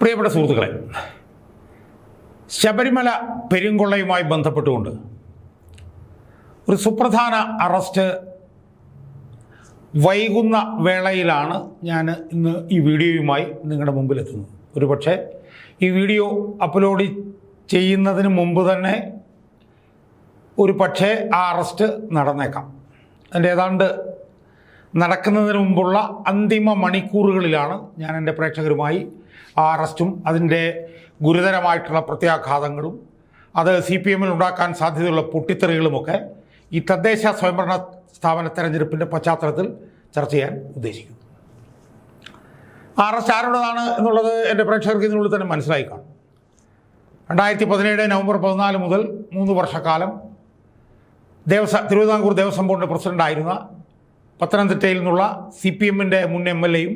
പ്രിയപ്പെട്ട സുഹൃത്തുക്കളെ ശബരിമല പെരുങ്കൊള്ളയുമായി ബന്ധപ്പെട്ടുകൊണ്ട് ഒരു സുപ്രധാന അറസ്റ്റ് വൈകുന്ന വേളയിലാണ് ഞാൻ ഇന്ന് ഈ വീഡിയോയുമായി നിങ്ങളുടെ മുമ്പിലെത്തുന്നത്. ഒരു പക്ഷേ ഈ വീഡിയോ അപ്ലോഡ് ചെയ്യുന്നതിന് മുമ്പ് തന്നെ ഒരു പക്ഷേ ആ അറസ്റ്റ് നടന്നേക്കാം. അതിന്റെ ഏതാണ്ട് നടക്കുന്നതിന് മുമ്പുള്ള അന്തിമ മണിക്കൂറുകളിലാണ് ഞാൻ എന്റെ പ്രേക്ഷകരുമായി ആ അറസ്റ്റും അതിന്റെ ഗുരുതരമായിട്ടുള്ള പ്രത്യാഘാതങ്ങളും അത് സി പി എമ്മിൽ ഉണ്ടാക്കാൻ സാധ്യതയുള്ള പൊട്ടിത്തെറികളുമൊക്കെ ഈ തദ്ദേശ സ്വയംഭരണ സ്ഥാപന തെരഞ്ഞെടുപ്പിന്റെ പശ്ചാത്തലത്തിൽ ചർച്ച ചെയ്യാൻ ഉദ്ദേശിക്കുന്നു. അറസ്റ്റ് ആരുടേതാണ് എന്നുള്ളത് എന്റെ പ്രേക്ഷകർക്ക് ഇതിനുള്ളിൽ തന്നെ മനസ്സിലായി കാണും. രണ്ടായിരത്തി പതിനേഴ് നവംബർ പതിനാല് മുതൽ മൂന്ന് വർഷക്കാലം ദേവസ്വം തിരുവിതാംകൂർ ദേവസ്വം ബോർഡിന്റെ പ്രസിഡന്റായിരുന്ന പത്തനംതിട്ടയിൽ നിന്നുള്ള സി പി എമ്മിന്റെ മുൻ എം എൽ എയും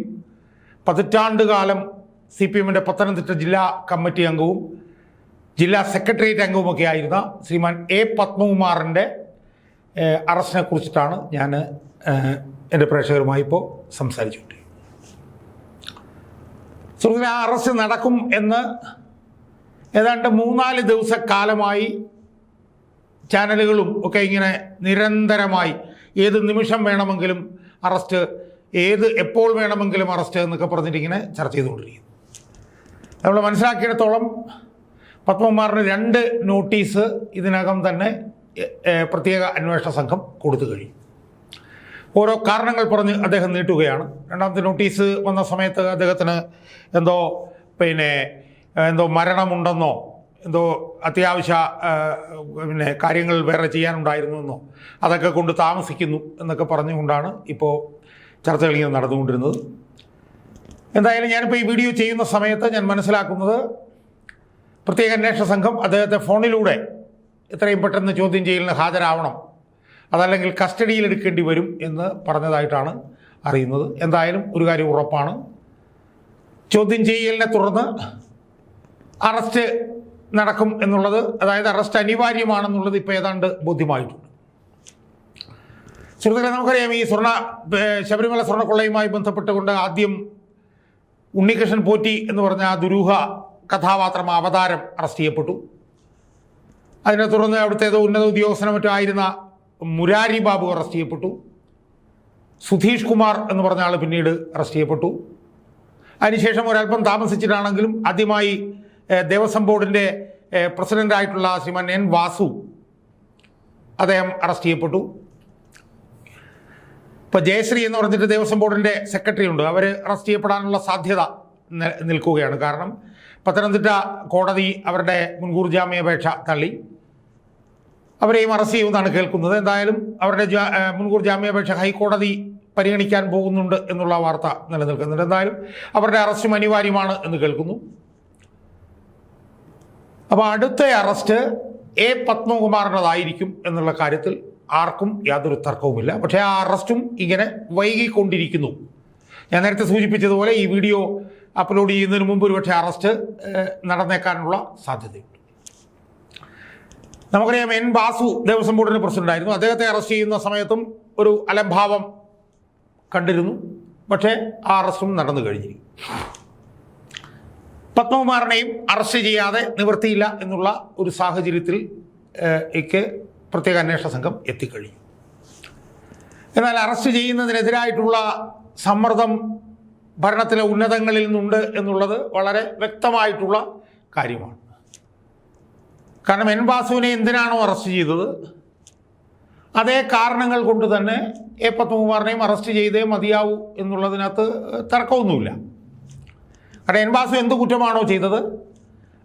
പതിറ്റാണ്ട് കാലം സി പി എമ്മിന്റെ പത്തനംതിട്ട ജില്ലാ കമ്മിറ്റി അംഗവും ജില്ലാ സെക്രട്ടേറിയറ്റ് അംഗവുമൊക്കെ ആയിരുന്ന ശ്രീമാൻ എ പത്മകുമാറിന്റെ അറസ്റ്റിനെ കുറിച്ചിട്ടാണ് ഞാൻ എന്റെ പ്രേക്ഷകരുമായി ഇപ്പോൾ സംസാരിച്ചുകൊണ്ടിരിക്കുന്നത്. സുഹൃത്തിന് ആ അറസ്റ്റ് നടക്കും എന്ന് ഏതാണ്ട് മൂന്നാൽ ദിവസക്കാലമായി ചാനലുകളും ഒക്കെ ഇങ്ങനെ നിരന്തരമായി ഏത് നിമിഷം വേണമെങ്കിലും അറസ്റ്റ് ഏത് എപ്പോൾ വേണമെങ്കിലും അറസ്റ്റ് എന്നൊക്കെ പറഞ്ഞിട്ടിങ്ങനെ ചർച്ച ചെയ്തുകൊണ്ടിരിക്കുന്നു. നമ്മൾ മനസ്സിലാക്കിയിടത്തോളം പത്മകുമാറിന് രണ്ട് നോട്ടീസ് ഇതിനകം തന്നെ പ്രത്യേക അന്വേഷണ സംഘം കൊടുത്തു കഴിഞ്ഞു. ഓരോ കാരണങ്ങൾ പറഞ്ഞ് അദ്ദേഹം നീട്ടുകയാണ്. രണ്ടാമത്തെ നോട്ടീസ് വന്ന സമയത്ത് അദ്ദേഹത്തിന് എന്തോ പിന്നെ എന്തോ മരണമുണ്ടെന്നോ എന്തോ അത്യാവശ്യ പിന്നെ കാര്യങ്ങൾ വേറെ ചെയ്യാനുണ്ടായിരുന്നു എന്നോ അതൊക്കെ കൊണ്ട് താമസിക്കുന്നു എന്നൊക്കെ പറഞ്ഞുകൊണ്ടാണ് ഇപ്പോൾ ചർച്ചകളിങ്ങനെ നടന്നുകൊണ്ടിരുന്നത്. എന്തായാലും ഞാനിപ്പോൾ ഈ വീഡിയോ ചെയ്യുന്ന സമയത്ത് ഞാൻ മനസ്സിലാക്കുന്നത് പ്രത്യേക അന്വേഷണ സംഘം അദ്ദേഹത്തെ ഫോണിലൂടെ എത്രയും പെട്ടെന്ന് ചോദ്യം ചെയ്യലിന് ഹാജരാവണം. അതല്ലെങ്കിൽ കസ്റ്റഡിയിൽ എടുക്കേണ്ടി വരും എന്ന് പറഞ്ഞതായിട്ടാണ് അറിയുന്നത്. എന്തായാലും ഒരു കാര്യം ഉറപ്പാണ്. ചോദ്യം ചെയ്യലിനെ തുടർന്ന് അറസ്റ്റ് നടക്കും എന്നുള്ളത് അതായത് അറസ്റ്റ് അനിവാര്യമാണെന്നുള്ളത് ഇപ്പോൾ ഏതാണ്ട് ബോധ്യമായിട്ടുണ്ട്. സുഹൃത്തുക്കളെ നമുക്കറിയാം ഈ സ്വർണ ശബരിമല സ്വർണക്കൊള്ളയുമായി ബന്ധപ്പെട്ടുകൊണ്ട് ആദ്യം ഉണ്ണികൃഷ്ണൻ പോറ്റി എന്ന് പറഞ്ഞ ആ ദുരൂഹ കഥാപാത്രം അവതാരം അറസ്റ്റ് ചെയ്യപ്പെട്ടു. അതിനെ തുടർന്ന് അവിടുത്തെ ഏതോ ഉന്നത ഉദ്യോഗസ്ഥനോ മറ്റോ ആയിരുന്ന മുരാരി ബാബു അറസ്റ്റ് ചെയ്യപ്പെട്ടു. സുധീഷ് കുമാർ എന്ന് പറഞ്ഞ ആൾ പിന്നീട് അറസ്റ്റ് ചെയ്യപ്പെട്ടു. അതിനുശേഷം ഒരല്പം താമസിച്ചിട്ടാണെങ്കിലും ആദ്യമായി ദേവസ്വം ബോർഡിന്റെ പ്രസിഡന്റായിട്ടുള്ള ശ്രീമാൻ എൻ വാസു അദ്ദേഹം അറസ്റ്റ് ചെയ്യപ്പെട്ടു. ഇപ്പോൾ ജയശ്രീ എന്ന് പറഞ്ഞിട്ട് ദേവസ്വം ബോർഡിന്റെ സെക്രട്ടറി ഉണ്ട്. അവർ അറസ്റ്റ് ചെയ്യപ്പെടാനുള്ള സാധ്യത നിൽക്കുകയാണ്. കാരണം പത്തനംതിട്ട കോടതി അവരുടെ മുൻകൂർ ജാമ്യാപേക്ഷ തള്ളി. അവരെയും അറസ്റ്റ് ചെയ്യുമെന്നാണ് കേൾക്കുന്നത്. എന്തായാലും അവരുടെ മുൻകൂർ ജാമ്യാപേക്ഷ ഹൈക്കോടതി പരിഗണിക്കാൻ പോകുന്നുണ്ട് എന്നുള്ള വാർത്ത നിലനിൽക്കുന്നുണ്ട്. എന്തായാലും അവരുടെ അറസ്റ്റും അനിവാര്യമാണ് എന്ന് കേൾക്കുന്നു. അപ്പോൾ അടുത്ത അറസ്റ്റ് എ പത്മകുമാറിന്റെതായിരിക്കും എന്നുള്ള കാര്യത്തിൽ ആർക്കും യാതൊരു തർക്കവുമില്ല. പക്ഷേ ആ അറസ്റ്റും ഇങ്ങനെ വൈകിക്കൊണ്ടിരിക്കുന്നു. ഞാൻ നേരത്തെ സൂചിപ്പിച്ചതുപോലെ ഈ വീഡിയോ അപ്ലോഡ് ചെയ്യുന്നതിന് മുമ്പ് ഒരുപക്ഷെ അറസ്റ്റ് നടന്നേക്കാനുള്ള സാധ്യതയുണ്ട്. നമുക്കറിയാം എൻ ബാസു ദേവസ്വം ബോർഡിന്റെ പ്രസിഡന്റായിരുന്നു. അദ്ദേഹത്തെ അറസ്റ്റ് ചെയ്യുന്ന സമയത്തും ഒരു അലംഭാവം കണ്ടിരുന്നു. പക്ഷേ ആ അറസ്റ്റും നടന്നു കഴിഞ്ഞിരിക്കും പത്മകുമാറിനെയും അറസ്റ്റ് ചെയ്യാതെ നിവൃത്തിയില്ല എന്നുള്ള ഒരു സാഹചര്യത്തിൽ ഏഹ്, ക്ക് പ്രത്യേക അന്വേഷണ സംഘം എത്തിക്കഴിഞ്ഞു. എന്നാൽ അറസ്റ്റ് ചെയ്യുന്നതിനെതിരായിട്ടുള്ള സമ്മർദ്ദം ഭരണത്തിലെ ഉന്നതങ്ങളിൽ നിന്നുണ്ട് എന്നുള്ളത് വളരെ വ്യക്തമായിട്ടുള്ള കാര്യമാണ്. കാരണം എൻ വാസുവിനെ എന്തിനാണോ അറസ്റ്റ് ചെയ്തത്? അതേ കാരണങ്ങൾ കൊണ്ട് തന്നെ എ പത്മകുമാറിനെയും അറസ്റ്റ് ചെയ്തേ മതിയാവൂ എന്നുള്ളതിനകത്ത് തർക്കമൊന്നുമില്ല. കാരണം എൻ വാസു എന്ത് കുറ്റമാണോ ചെയ്തത്?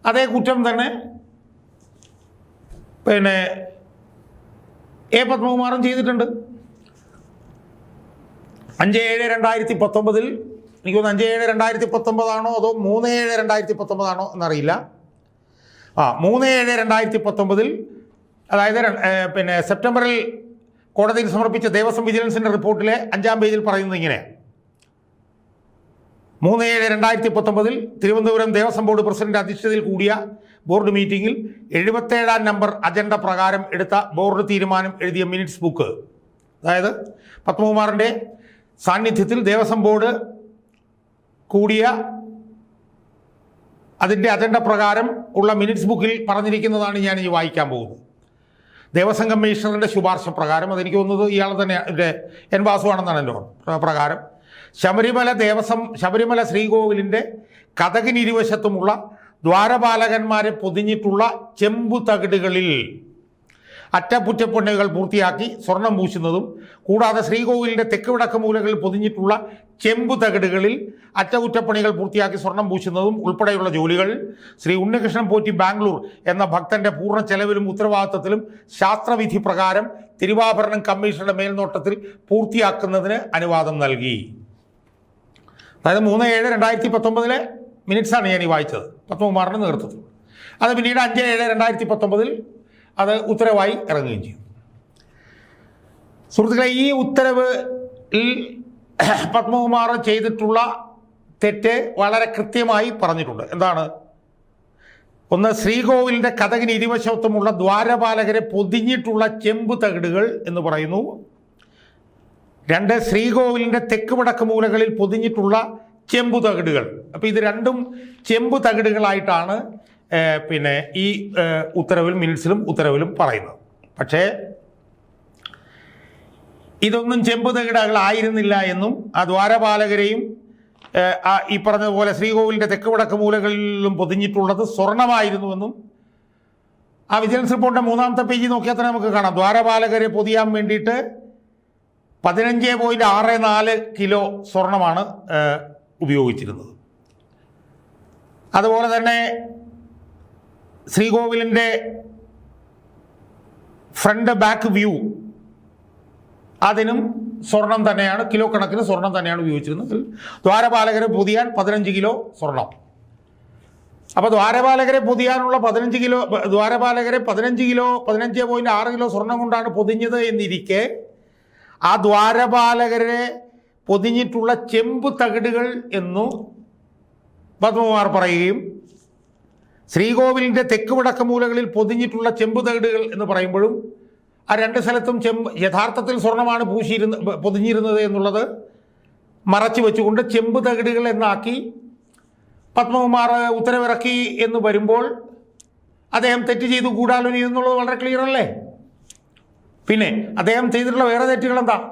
അതേ കുറ്റം തന്നെ പിന്നെ എ പത്മകുമാറും ചെയ്തിട്ടുണ്ട്. അഞ്ച് ഏഴ് രണ്ടായിരത്തി പത്തൊമ്പതിൽ എനിക്ക് തോന്നുന്നു അഞ്ച് ഏഴ് രണ്ടായിരത്തി പത്തൊമ്പതാണോ അതോ മൂന്ന് ഏഴ് രണ്ടായിരത്തി പത്തൊമ്പതാണോ എന്നറിയില്ല. ആ മൂന്ന് ഏഴ് രണ്ടായിരത്തി പത്തൊമ്പതിൽ അതായത് പിന്നെ സെപ്റ്റംബറിൽ കോടതിയിൽ സമർപ്പിച്ച ദേവസ്വം വിജിലൻസിന്റെ റിപ്പോർട്ടിലെ അഞ്ചാം പേജിൽ പറയുന്നത് ഇങ്ങനെയാണ്. മൂന്ന് ഏഴ് രണ്ടായിരത്തി പത്തൊമ്പതിൽ തിരുവനന്തപുരം ദേവസ്വം ബോർഡ് പ്രസിഡന്റ് അധ്യക്ഷതയിൽ കൂടിയ ബോർഡ് മീറ്റിംഗിൽ എഴുപത്തേഴാം നമ്പർ അജണ്ട പ്രകാരം എടുത്ത ബോർഡ് തീരുമാനം എഴുതിയ മിനിറ്റ്സ് ബുക്ക്. അതായത് പത്മകുമാറിന്റെ സാന്നിധ്യത്തിൽ ദേവസ്വം ബോർഡ് കൂടിയ അതിന്റെ അജണ്ട പ്രകാരം ഉള്ള മിനിറ്റ്സ് ബുക്കിൽ പറഞ്ഞിരിക്കുന്നതാണ് ഞാൻ ഇനി വായിക്കാൻ പോകുന്നത്. ദേവസ്വം കമ്മീഷണറിന്റെ ശുപാർശ പ്രകാരം അതെനിക്ക് തോന്നുന്നത് ഇയാൾ തന്നെ എൻ വാസുവാണെന്നാണ് എന്റെ പ്രകാരം. ശബരിമല ദേവസ്വം ശബരിമല ശ്രീകോവിലിന്റെ കഥകിനിരുവശത്തുമുള്ള ദ്വാരപാലകന്മാരെ പൊതിഞ്ഞിട്ടുള്ള ചെമ്പു തകിടുകളിൽ അറ്റകുറ്റപ്പണികൾ പൂർത്തിയാക്കി സ്വർണം പൂശുന്നതും കൂടാതെ ശ്രീകോവിലിന്റെ തെക്ക് വടക്ക് മൂലകളിൽ പൊതിഞ്ഞിട്ടുള്ള ചെമ്പു തകിടുകളിൽ അറ്റകുറ്റപ്പണികൾ പൂർത്തിയാക്കി സ്വർണം പൂശുന്നതും ഉൾപ്പെടെയുള്ള ജോലികൾ ശ്രീ ഉണ്ണികൃഷ്ണൻ പോറ്റി ബാംഗ്ലൂർ എന്ന ഭക്തന്റെ പൂർണ ചെലവിലും ഉത്തരവാദിത്തത്തിലും ശാസ്ത്രവിധി പ്രകാരം തിരുവാഭരണം കമ്മീഷണറുടെ മേൽനോട്ടത്തിൽ പൂർത്തിയാക്കുന്നതിന് അനുവാദം നൽകി. അതായത് മൂന്ന് ഏഴ് രണ്ടായിരത്തി പത്തൊമ്പതിലെ മിനിറ്റ്സാണ് ഞാൻ ഈ വായിച്ചത് പത്മകുമാറിന്റെ നേതൃത്വത്തിൽ. അത് പിന്നീട് അഞ്ച് ഏഴ് രണ്ടായിരത്തി പത്തൊമ്പതിൽ അത് ഉത്തരവായി ഇറങ്ങുകയും ചെയ്തു. സുഹൃത്തുക്കളെ ഈ ഉത്തരവ് പത്മകുമാർ ചെയ്തിട്ടുള്ള തെറ്റ് വളരെ കൃത്യമായി പറഞ്ഞിട്ടുണ്ട്. എന്താണ്? ഒന്ന് ശ്രീകോവിലിന്റെ കഥകിന് ഇരുവശത്തുമുള്ള ദ്വാരപാലകരെ പൊതിഞ്ഞിട്ടുള്ള ചെമ്പ് തകിടുകൾ എന്ന് പറയുന്നു. രണ്ട് ശ്രീകോവിലിന്റെ തെക്ക് വടക്ക് മൂലകളിൽ പൊതിഞ്ഞിട്ടുള്ള ചെമ്പു തകിടുകൾ. അപ്പോൾ ഇത് രണ്ടും ചെമ്പു തകിടുകളായിട്ടാണ് പിന്നെ ഈ ഉത്തരവിലും മിനിറ്റ്സിലും ഉത്തരവിലും പറയുന്നത്. പക്ഷേ ഇതൊന്നും ചെമ്പു തകിടകളായിരുന്നില്ല എന്നും ആ ദ്വാരപാലകരെയും ഈ പറഞ്ഞതുപോലെ ശ്രീകോവിലിന്റെ തെക്ക് വടക്ക് മൂലകളിലും പൊതിഞ്ഞിട്ടുള്ളത് സ്വർണമായിരുന്നുവെന്നും ആ വിജിലൻസ് റിപ്പോർട്ടിന്റെ മൂന്നാമത്തെ പേജ് നോക്കിയാൽ തന്നെ നമുക്ക് കാണാം. ദ്വാരപാലകരെ പൊതിയാൻ വേണ്ടിയിട്ട് പതിനഞ്ച് പോയിന്റ് ആറ് നാല് കിലോ സ്വർണമാണ് ഉപയോഗിച്ചിരുന്നത്. അതുപോലെ തന്നെ ശ്രീകോവിലിന്റെ ഫ്രണ്ട് ബാക്ക് വ്യൂ അതിനും സ്വർണം തന്നെയാണ് കിലോ കണക്കിന് സ്വർണം തന്നെയാണ് ഉപയോഗിച്ചിരുന്നത്. ദ്വാരപാലകരെ പൊതിയാൻ പതിനഞ്ച് കിലോ സ്വർണം. അപ്പോൾ ദ്വാരപാലകരെ പൊതിയാനുള്ള പതിനഞ്ച് കിലോ ദ്വാരപാലകരെ പതിനഞ്ച് കിലോ പതിനഞ്ച് പോയിന്റ് ആറ് കിലോ സ്വർണം കൊണ്ടാണ് പൊതിഞ്ഞത് എന്നിരിക്കെ ആ ദ്വാരപാലകരെ പൊതിഞ്ഞിട്ടുള്ള ചെമ്പ് തകിടുകൾ എന്നു പത്മകുമാർ പറയുകയും ശ്രീകോവിലിന്റെ തെക്ക് വടക്ക് മൂലകളിൽ പൊതിഞ്ഞിട്ടുള്ള ചെമ്പ് തകിടുകൾ എന്ന് പറയുമ്പോഴും ആ രണ്ട് സ്ഥലത്തും ചെമ്പ് യഥാർത്ഥത്തിൽ സ്വർണമാണ് പൂശിയിരുന്ന പൊതിഞ്ഞിരുന്നത് എന്നുള്ളത് മറച്ചു വെച്ചുകൊണ്ട് ചെമ്പ് തകിടുകൾ എന്നാക്കി പത്മകുമാർ ഉത്തരവിറക്കി എന്ന് വരുമ്പോൾ അദ്ദേഹം തെറ്റ് ചെയ്തു കൂടാലോനി എന്നുള്ളത് വളരെ ക്ലിയർ അല്ലേ? പിന്നെ അദ്ദേഹം ചെയ്തിട്ടുള്ള വേറെ തെറ്റുകൾ എന്താ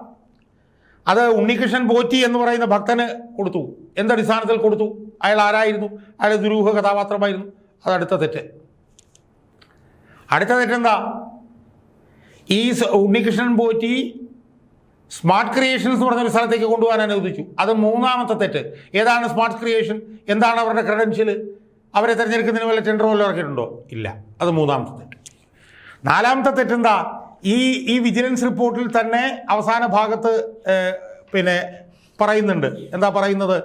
അത് ഉണ്ണികൃഷ്ണൻ പോറ്റി എന്ന് പറയുന്ന ഭക്തന് കൊടുത്തു. എന്തടിസ്ഥാനത്തിൽ കൊടുത്തു? അയാൾ ആരായിരുന്നു? അയാൾ ദുരൂഹ കഥാപാത്രമായിരുന്നു. അത് അടുത്ത തെറ്റ്. അടുത്ത തെറ്റെന്താ ഈ ഉണ്ണികൃഷ്ണൻ പോറ്റി സ്മാർട്ട് ക്രിയേഷൻസ് എന്ന് പറഞ്ഞൊരു സ്ഥലത്തേക്ക് കൊണ്ടുപോകാൻ അനുവദിച്ചു. അത് മൂന്നാമത്തെ തെറ്റ്. ഏതാണ് സ്മാർട്ട് ക്രിയേഷൻ? എന്താണ് അവരുടെ ക്രെഡൻഷ്യൽ? അവരെ തിരഞ്ഞെടുക്കുന്നതിന് വല്ല ടെൻഡർ വല്ലതും ഇറക്കിയിട്ടുണ്ടോ? ഇല്ല. അത് മൂന്നാമത്തെ തെറ്റ്. നാലാമത്തെ തെറ്റെന്താ ഈ ഈ വിജിലൻസ് റിപ്പോർട്ടിൽ തന്നെ അവസാന ഭാഗത്ത് പിന്നെ പറയുന്നുണ്ട് എന്താ പറയുന്നത്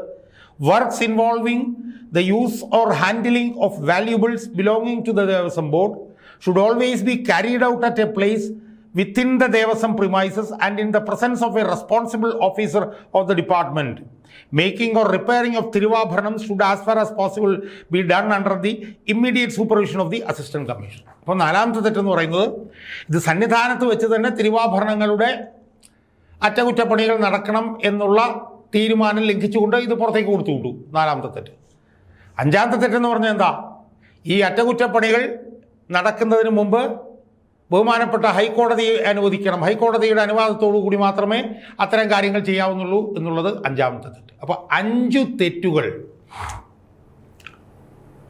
works involving the use or handling of valuables belonging to the Devaswom board should always be carried out at a place within the Devaswom premises and in the presence of a responsible officer of the department. Making or repairing of Thiruvabharanam should as far as possible be done under the immediate supervision of the assistant commission അപ്പോൾ നാലാമത്തെ തെറ്റെന്ന് പറയുന്നത് ഇത് സന്നിധാനത്ത് വെച്ച് തന്നെ തിരുവാഭരണങ്ങളുടെ അറ്റകുറ്റപ്പണികൾ നടക്കണം എന്നുള്ള തീരുമാനം ലംഘിച്ചുകൊണ്ട് ഇത് പുറത്തേക്ക് കൊടുത്തു വിട്ടു. നാലാമത്തെ തെറ്റ്. അഞ്ചാമത്തെ തെറ്റെന്ന് പറഞ്ഞാൽ എന്താ? ഈ അറ്റകുറ്റപ്പണികൾ നടക്കുന്നതിന് മുമ്പ് ബഹുമാനപ്പെട്ട ഹൈക്കോടതിയെ അനുവദിക്കണം. ഹൈക്കോടതിയുടെ അനുവാദത്തോടു കൂടി മാത്രമേ അത്തരം കാര്യങ്ങൾ ചെയ്യാവുന്നുള്ളൂ എന്നുള്ളത് അഞ്ചാമത്തെ തെറ്റ്. അപ്പോൾ അഞ്ചു തെറ്റുകൾ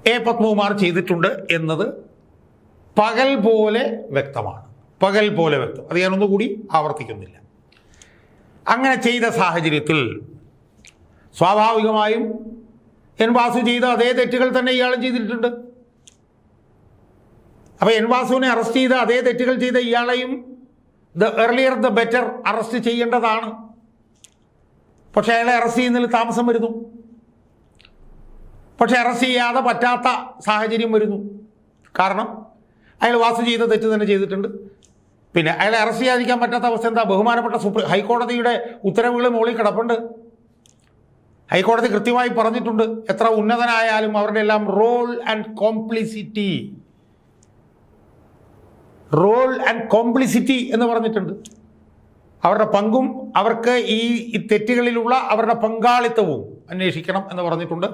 എ പത്മകുമാർ ചെയ്തിട്ടുണ്ട് എന്നത് പകൽ പോലെ വ്യക്തമാണ്. പകൽ പോലെ വ്യക്തം. അത് ഞാനൊന്നുകൂടി ആവർത്തിക്കുന്നില്ല. അങ്ങനെ ചെയ്ത സാഹചര്യത്തിൽ സ്വാഭാവികമായും എൻ വാസു ചെയ്ത അതേ തെറ്റുകൾ തന്നെ ഇയാളും ചെയ്തിട്ടുണ്ട്. അപ്പോൾ എൻ വാസുവിനെ അറസ്റ്റ് ചെയ്ത അതേ തെറ്റുകൾ ചെയ്ത ഇയാളെയും the earlier the better arrest ചെയ്യേണ്ടതാണ്. പക്ഷേ അയാളെ അറസ്റ്റ് ചെയ്യുന്നതിൽ താമസം വരുന്നു. പക്ഷേ അറസ്റ്റ് ചെയ്യാതെ പറ്റാത്ത സാഹചര്യം വരുന്നു. കാരണം അയാൾ വാസു ചെയ്ത തെറ്റ് തന്നെ ചെയ്തിട്ടുണ്ട്. പിന്നെ അയാളെ അറസ്റ്റ് ചെയ്യാതിരിക്കാൻ പറ്റാത്ത അവസ്ഥ എന്താ? ബഹുമാനപ്പെട്ട സുപ്രീം ഹൈക്കോടതിയുടെ ഉത്തരവുകൾ മുകളിൽ കിടപ്പുണ്ട്. ഹൈക്കോടതി കൃത്യമായി പറഞ്ഞിട്ടുണ്ട്. എത്ര ഉന്നതനായാലും അവരുടെ എല്ലാം role and complicity. Role and complicity എന്ന് പറഞ്ഞിട്ടുണ്ട്. അവരുടെ പങ്കും അവർക്ക് ഈ തെറ്റുകളിലുള്ള അവരുടെ പങ്കാളിത്തവും അന്വേഷിക്കണം എന്ന് പറഞ്ഞിട്ടുണ്ട്.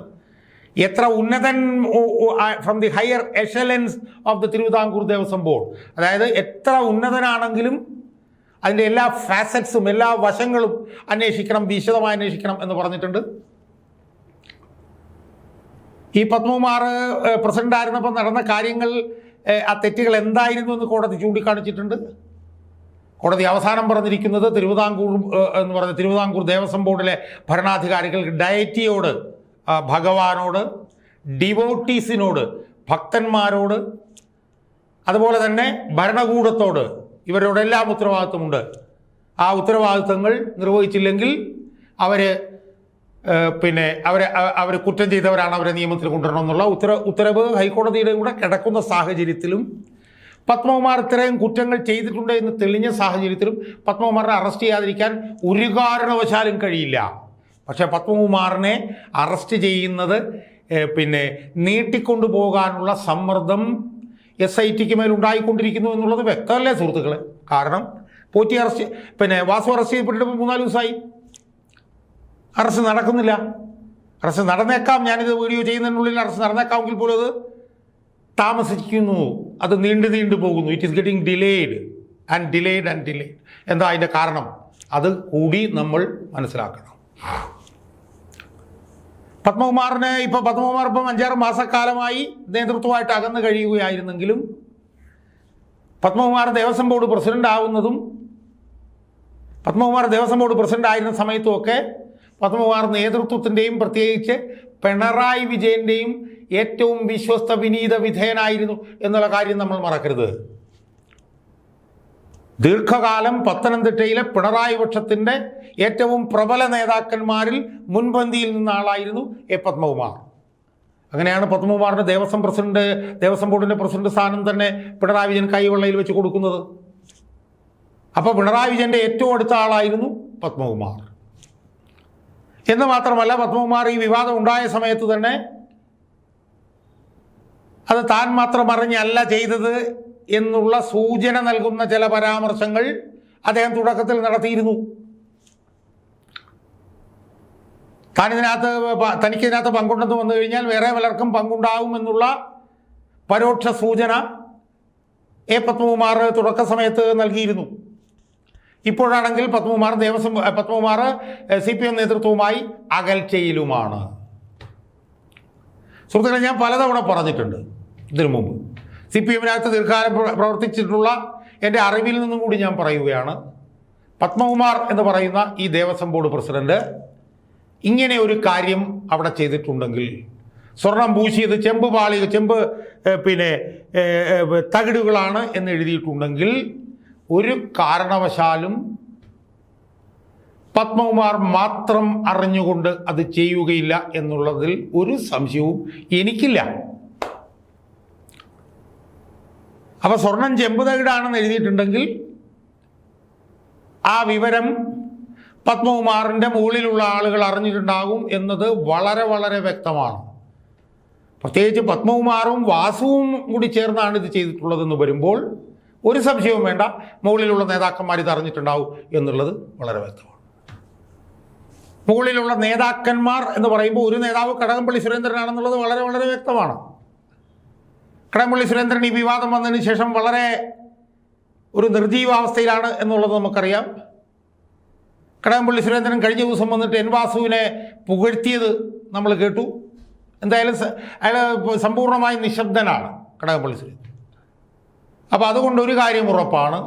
എത്ര ഉന്നതൻ from the higher echelons of the Travancore Devaswom board. അതായത് എത്ര ഉന്നതനാണെങ്കിലും അതിന്റെ എല്ലാ ഫാസറ്റ്സും എല്ലാ വശങ്ങളും അന്വേഷിക്കണം വിശദമായി അന്വേഷിക്കണം എന്ന് പറഞ്ഞിട്ടുണ്ട്. ഈ പത്മകുമാർ പ്രസിഡന്റ് ആയിരുന്നപ്പോൾ നടന്ന കാര്യങ്ങൾ ആ തെറ്റുകൾ എന്തായിരുന്നു എന്ന് കോടതി ചൂണ്ടിക്കാണിച്ചിട്ടുണ്ട്. കോടതി അവസാനം പറഞ്ഞിരിക്കുന്നത് തിരുവിതാംകൂർ എന്ന് പറഞ്ഞ തിരുവിതാംകൂർ ദേവസ്വം ബോർഡിലെ ഭരണാധികാരികൾ ഡയറ്റിയോട് ഭഗവാനോട് ഡിവോട്ടീസിനോട് ഭക്തന്മാരോട് അതുപോലെ തന്നെ ഭരണകൂടത്തോട് ഇവരോടെല്ലാം ഉത്തരവാദിത്വമുണ്ട്. ആ ഉത്തരവാദിത്വങ്ങൾ നിർവഹിച്ചില്ലെങ്കിൽ അവർ പിന്നെ അവരെ അവർ കുറ്റം ചെയ്തവരാണ് അവരെ നിയമത്തിൽ കൊണ്ടുവരണം എന്നുള്ള ഉത്തര ഉത്തരവ് ഹൈക്കോടതിയുടെ കൂടെ കിടക്കുന്ന സാഹചര്യത്തിലും പത്മകുമാർ ഇത്രയും കുറ്റങ്ങൾ ചെയ്തിട്ടുണ്ട് എന്ന് തെളിഞ്ഞ സാഹചര്യത്തിലും പത്മകുമാറിനെ അറസ്റ്റ് ചെയ്യാതിരിക്കാൻ ഒരു കാരണവശാലും കഴിയില്ല. പക്ഷേ പത്മകുമാറിനെ അറസ്റ്റ് ചെയ്യുന്നത് പിന്നെ നീട്ടിക്കൊണ്ടു പോകാനുള്ള സമ്മർദ്ദം എസ് ഐ ടിക്ക് മേൽ ഉണ്ടായിക്കൊണ്ടിരിക്കുന്നു എന്നുള്ളത് വ്യക്തമല്ലേ സുഹൃത്തുക്കളെ? കാരണം പോറ്റി അറസ്റ്റ് പിന്നെ വാസു അറസ്റ്റ് ചെയ്യപ്പെട്ടിട്ട് മൂന്നാൽ ദിവസമായി. അറസ്റ്റ് നടക്കുന്നില്ല. അറസ്റ്റ് നടന്നേക്കാം ഞാനിത് വീഡിയോ ചെയ്യുന്നതിനുള്ളിൽ അറസ്റ്റ് നടന്നേക്കാമെങ്കിൽ പോലും അത് താമസിക്കുന്നു. അത് നീണ്ടു നീണ്ടു പോകുന്നു. It is getting delayed and delayed and delayed എന്താ അതിന്റെ കാരണം? അത് കൂടി നമ്മൾ മനസ്സിലാക്കണം. പത്മകുമാറിന് ഇപ്പോൾ പത്മകുമാർ ഇപ്പം അഞ്ചാറ് മാസക്കാലമായി നേതൃത്വമായിട്ട് അകന്നു കഴിയുകയായിരുന്നെങ്കിലും പത്മകുമാർ ദേവസ്വം ബോർഡ് പ്രസിഡന്റ് ആവുന്നതും പത്മകുമാർ ദേവസ്വം ബോർഡ് പ്രസിഡന്റ് ആയിരുന്ന സമയത്തുമൊക്കെ പത്മകുമാർ നേതൃത്വത്തിന്റെയും പ്രത്യേകിച്ച് പിണറായി വിജയന്റെയും ഏറ്റവും വിശ്വസ്ത വിനീത വിധേയനായിരുന്നു എന്നുള്ള കാര്യം നമ്മൾ മറക്കരുത്. ദീർഘകാലം പത്തനംതിട്ടയിലെ പിണറായി പക്ഷത്തിന്റെ ഏറ്റവും പ്രബല നേതാക്കന്മാരിൽ മുൻപന്തിയിൽ നിന്ന ആളായിരുന്നു എ പത്മകുമാർ. അങ്ങനെയാണ് പത്മകുമാറിന് ദേവസ്വം പ്രസിഡന്റ് ദേവസ്വം ബോർഡിന്റെ പ്രസിഡന്റ് സ്ഥാനം തന്നെ പിണറായി വിജയൻ കൈവെള്ളയിൽ വെച്ച് കൊടുക്കുന്നത്. അപ്പോൾ പിണറായി വിജയന്റെ ഏറ്റവും അടുത്ത ആളായിരുന്നു പത്മകുമാർ. എന്ന് മാത്രമല്ല പത്മകുമാർ ഈ വിവാദം ഉണ്ടായ സമയത്ത് തന്നെ അത് താൻ മാത്രം അറിഞ്ഞല്ല ചെയ്തത് എന്നുള്ള സൂചന നൽകുന്ന ചില പരാമർശങ്ങൾ അദ്ദേഹം തുടക്കത്തിൽ നടത്തിയിരുന്നു. താൻ ഇതിനകത്ത് തനിക്കിതിനകത്ത് പങ്കുണ്ടെന്ന് വന്നു കഴിഞ്ഞാൽ വേറെ പലർക്കും പങ്കുണ്ടാവുമെന്നുള്ള പരോക്ഷ സൂചന എ പത്മകുമാർ തുടക്ക സമയത്ത് നൽകിയിരുന്നു. ഇപ്പോഴാണെങ്കിൽ Padmakumar Devaswom Padmakumar C P M നേതൃത്വവുമായി അകൽച്ചയിലുമാണ്. സുഹൃത്തുക്കളെ ഞാൻ പലതവണ പറഞ്ഞിട്ടുണ്ട് ഇതിനു മുമ്പ്. സി പി എമ്മിനകത്ത് ദീർഘകാലം പ്ര- പ്രവർത്തിച്ചിട്ടുള്ള എന്റെ അറിവിൽ നിന്നും കൂടി ഞാൻ പറയുകയാണ്. പത്മകുമാർ എന്ന് പറയുന്ന ഈ ദേവസ്വം ബോർഡ് പ്രസിഡന്റ് ഇങ്ങനെ ഒരു കാര്യം അവിടെ ചെയ്തിട്ടുണ്ടെങ്കിൽ സ്വർണം പൂശിയത് ചെമ്പ് പാളി ചെമ്പ് പിന്നെ തകിടുകളാണ് എന്ന് എഴുതിയിട്ടുണ്ടെങ്കിൽ ഒരു കാരണവശാലും പത്മകുമാർ മാത്രം അറിഞ്ഞുകൊണ്ട് അത് ചെയ്യുകയില്ല എന്നുള്ളതിൽ ഒരു സംശയവും എനിക്കില്ല. അപ്പൊ സ്വർണം ചെമ്പുതകിടാണെന്ന് എഴുതിയിട്ടുണ്ടെങ്കിൽ ആ വിവരം പത്മകുമാറിന്റെ മുകളിലുള്ള ആളുകൾ അറിഞ്ഞിട്ടുണ്ടാകും എന്നത് വളരെ വളരെ വ്യക്തമാണ്. പ്രത്യേകിച്ച് പത്മകുമാറും വാസുവും കൂടി ചേർന്നാണ് ഇത് ചെയ്തിട്ടുള്ളതെന്ന് വരുമ്പോൾ ഒരു സംശയവും വേണ്ട. മുകളിലുള്ള നേതാക്കന്മാർ ഇത് അറിഞ്ഞിട്ടുണ്ടാവും എന്നുള്ളത് വളരെ വ്യക്തമാണ്. മുകളിലുള്ള നേതാക്കന്മാർ എന്ന് പറയുമ്പോൾ ഒരു നേതാവ് കടകംപള്ളി സുരേന്ദ്രനാണെന്നുള്ളത് വളരെ വളരെ വ്യക്തമാണ്. കടകംപള്ളി സുരേന്ദ്രൻ ഈ വിവാദം വന്നതിന് ശേഷം വളരെ ഒരു നിർജീവാവസ്ഥയിലാണ് എന്നുള്ളത് നമുക്കറിയാം. കടകംപള്ളി സുരേന്ദ്രൻ കഴിഞ്ഞ ദിവസം വന്നിട്ട് എൻ വാസുവിനെ പുകഴ്ത്തിയത് നമ്മൾ കേട്ടു. എന്തായാലും അയാൾ സമ്പൂർണമായി നിശബ്ദനാണ് കടകംപള്ളി സുരേന്ദ്രൻ. അപ്പോൾ അതുകൊണ്ട് ഒരു കാര്യം ഉറപ്പാണ്.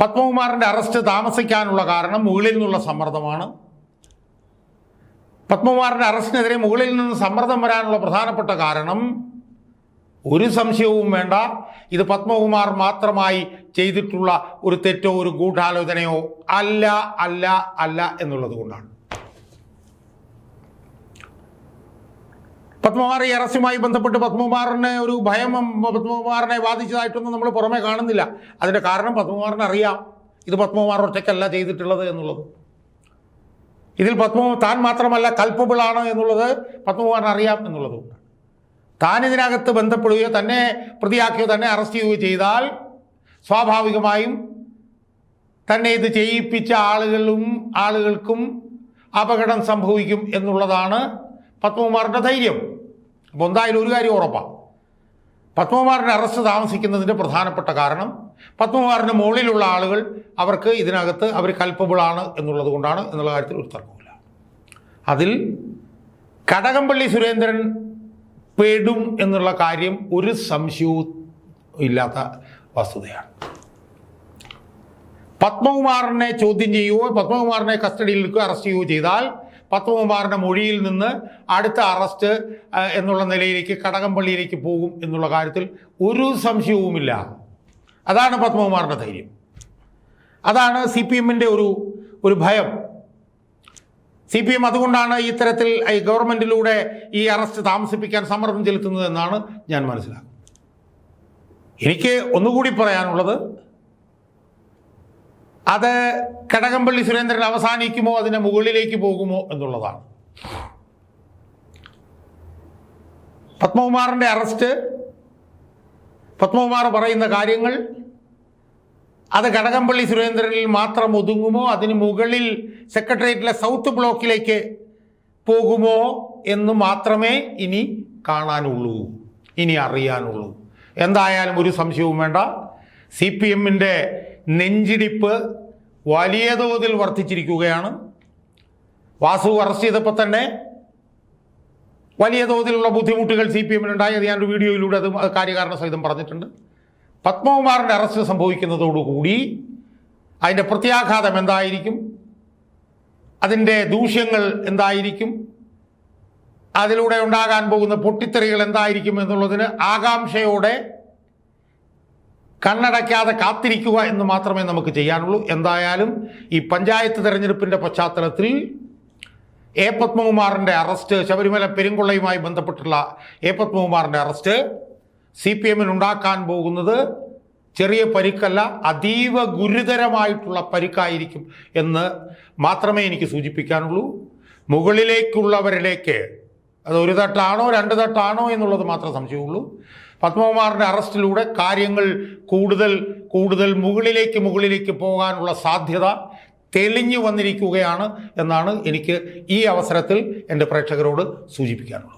പത്മകുമാറിന്റെ അറസ്റ്റ് താമസിക്കാനുള്ള കാരണം മുകളിൽ നിന്നുള്ള സമ്മർദ്ദമാണ്. പത്മകുമാറിന്റെ അറസ്റ്റിനെതിരെ മുകളിൽ നിന്ന് സമ്മർദ്ദം വരാനുള്ള പ്രധാനപ്പെട്ട കാരണം ഒരു സംശയവും വേണ്ട. ഇത് പത്മകുമാർ മാത്രമായി ചെയ്തിട്ടുള്ള ഒരു തെറ്റോ ഒരു ഗൂഢാലോചനയോ അല്ല അല്ല അല്ല എന്നുള്ളത് കൊണ്ടാണ്. പത്മകുമാർ ഈ അറസ്റ്റുമായി ബന്ധപ്പെട്ട് പത്മകുമാറിനെ ഒരു ഭയം പത്മകുമാറിനെ ബാധിച്ചതായിട്ടൊന്നും നമ്മൾ പുറമെ കാണുന്നില്ല. അതിന്റെ കാരണം പത്മകുമാറിന് അറിയാം. ഇത് പത്മകുമാർ ഒറ്റയ്ക്കല്ല ചെയ്തിട്ടുള്ളത് എന്നുള്ളത്. ഇതിൽ പത്മ താൻ മാത്രമല്ല കൽപ്പബിളാണ് എന്നുള്ളത് പത്മകുമാറിന് അറിയാം എന്നുള്ളതുകൊണ്ട് താൻ ഇതിനകത്ത് ബന്ധപ്പെടുകയോ തന്നെ പ്രതിയാക്കുകയോ തന്നെ അറസ്റ്റ് ചെയ്യുകയോ ചെയ്താൽ സ്വാഭാവികമായും തന്നെ ഇത് ചെയ്യിപ്പിച്ച ആളുകളും ആളുകൾക്കും അപകടം സംഭവിക്കും എന്നുള്ളതാണ് പത്മകുമാറിന്റെ ധൈര്യം. അപ്പോൾ എന്തായാലും ഒരു കാര്യം ഉറപ്പാണ് പത്മകുമാറിന്റെ അറസ്റ്റ് താമസിക്കുന്നതിന്റെ പ്രധാനപ്പെട്ട കാരണം പത്മകുമാറിന്റെ മുകളിലുള്ള ആളുകൾ അവർക്ക് ഇതിനകത്ത് അവർ കൽപ്പബിളാണ് എന്നുള്ളത് കൊണ്ടാണ് എന്നുള്ള കാര്യത്തിൽ ഒരു തർക്കമില്ല അതിൽ കടകംപള്ളി സുരേന്ദ്രൻ പെടും എന്നുള്ള കാര്യം ഒരു സംശയവും ഇല്ലാത്ത വസ്തുതയാണ്. പത്മകുമാറിനെ ചോദ്യം ചെയ്യുകയോ പത്മകുമാറിനെ കസ്റ്റഡിയിൽ എടുക്കുകയോ അറസ്റ്റ് ചെയ്യുകയോ ചെയ്താൽ പത്മകുമാറിന്റെ മൊഴിയിൽ നിന്ന് അടുത്ത അറസ്റ്റ് എന്നുള്ള നിലയിലേക്ക് കടകംപള്ളിയിലേക്ക് പോകും എന്നുള്ള കാര്യത്തിൽ ഒരു സംശയവുമില്ല. അതാണ് പത്മകുമാറിന്റെ ധൈര്യം. അതാണ് സി പി എമ്മിന്റെ ഒരു ഒരു ഭയം. സി പി എം അതുകൊണ്ടാണ് ഇത്തരത്തിൽ ഈ ഗവൺമെന്റിലൂടെ ഈ അറസ്റ്റ് താമസിപ്പിക്കാൻ സമ്മർദ്ദം ചെലുത്തുന്നതെന്നാണ് ഞാൻ മനസ്സിലാക്കുന്നത്. എനിക്ക് ഒന്നുകൂടി പറയാനുള്ളത് അത് കടകംപള്ളി സുരേന്ദ്രൻ അവസാനിക്കുമോ അതിന് മുകളിലേക്ക് പോകുമോ എന്നുള്ളതാണ്. പത്മകുമാറിന്റെ അറസ്റ്റ് പത്മകുമാർ പറയുന്ന കാര്യങ്ങൾ അത് കടകംപള്ളി സുരേന്ദ്രനിൽ മാത്രം ഒതുങ്ങുമോ അതിന് മുകളിൽ സെക്രട്ടേറിയറ്റിലെ സൗത്ത് ബ്ലോക്കിലേക്ക് പോകുമോ എന്ന് മാത്രമേ ഇനി കാണാനുള്ളൂ ഇനി അറിയാനുള്ളൂ. എന്തായാലും ഒരു സംശയവും വേണ്ട. സി പി എമ്മിന്റെ നെഞ്ചിടിപ്പ് വലിയ തോതിൽ വർദ്ധിച്ചിരിക്കുകയാണ്. വാസു അറസ്റ്റ് ചെയ്തപ്പോൾ തന്നെ വലിയ തോതിലുള്ള ബുദ്ധിമുട്ടുകൾ സി പി എമ്മിനുണ്ടായി അത് ഞാനൊരു വീഡിയോയിലൂടെ അത് കാര്യകാരണ സഹിതം പറഞ്ഞിട്ടുണ്ട്. പത്മകുമാറിന്റെ അറസ്റ്റ് സംഭവിക്കുന്നതോടുകൂടി അതിന്റെ പ്രത്യാഘാതം എന്തായിരിക്കും? അതിന്റെ ദൂഷ്യങ്ങൾ എന്തായിരിക്കും? അതിലൂടെ ഉണ്ടാകാൻ പോകുന്ന പൊട്ടിത്തെറികൾ എന്തായിരിക്കും എന്നുള്ളതിന് ആകാംക്ഷയോടെ കണ്ണടയ്ക്കാതെ കാത്തിരിക്കുക എന്ന് മാത്രമേ നമുക്ക് ചെയ്യാനുള്ളൂ. എന്തായാലും ഈ പഞ്ചായത്ത് തെരഞ്ഞെടുപ്പിന്റെ പശ്ചാത്തലത്തിൽ എ പത്മകുമാറിന്റെ അറസ്റ്റ് ശബരിമല പെരുങ്കൊള്ളയുമായി ബന്ധപ്പെട്ടുള്ള എ പത്മകുമാറിന്റെ അറസ്റ്റ് സി പി എമ്മിനുണ്ടാക്കാൻ പോകുന്നത് ചെറിയ പരിക്കല്ല അതീവ ഗുരുതരമായിട്ടുള്ള പരിക്കായിരിക്കും എന്ന് മാത്രമേ എനിക്ക് സൂചിപ്പിക്കാനുള്ളൂ. മുകളിലേക്കുള്ളവരിലേക്ക് അത് ഒരു തട്ടാണോ രണ്ട് തട്ടാണോ എന്നുള്ളത് മാത്രമേ സംശയമുള്ളൂ. പത്മകുമാറിന്റെ അറസ്റ്റിലൂടെ കാര്യങ്ങൾ കൂടുതൽ കൂടുതൽ മുകളിലേക്ക് മുകളിലേക്ക് പോകാനുള്ള സാധ്യത തെളിഞ്ഞു വന്നിരിക്കുകയാണ് എന്നാണ് എനിക്ക് ഈ അവസരത്തിൽ എന്റെ പ്രേക്ഷകരോട് സൂചിപ്പിക്കാനുള്ളത്.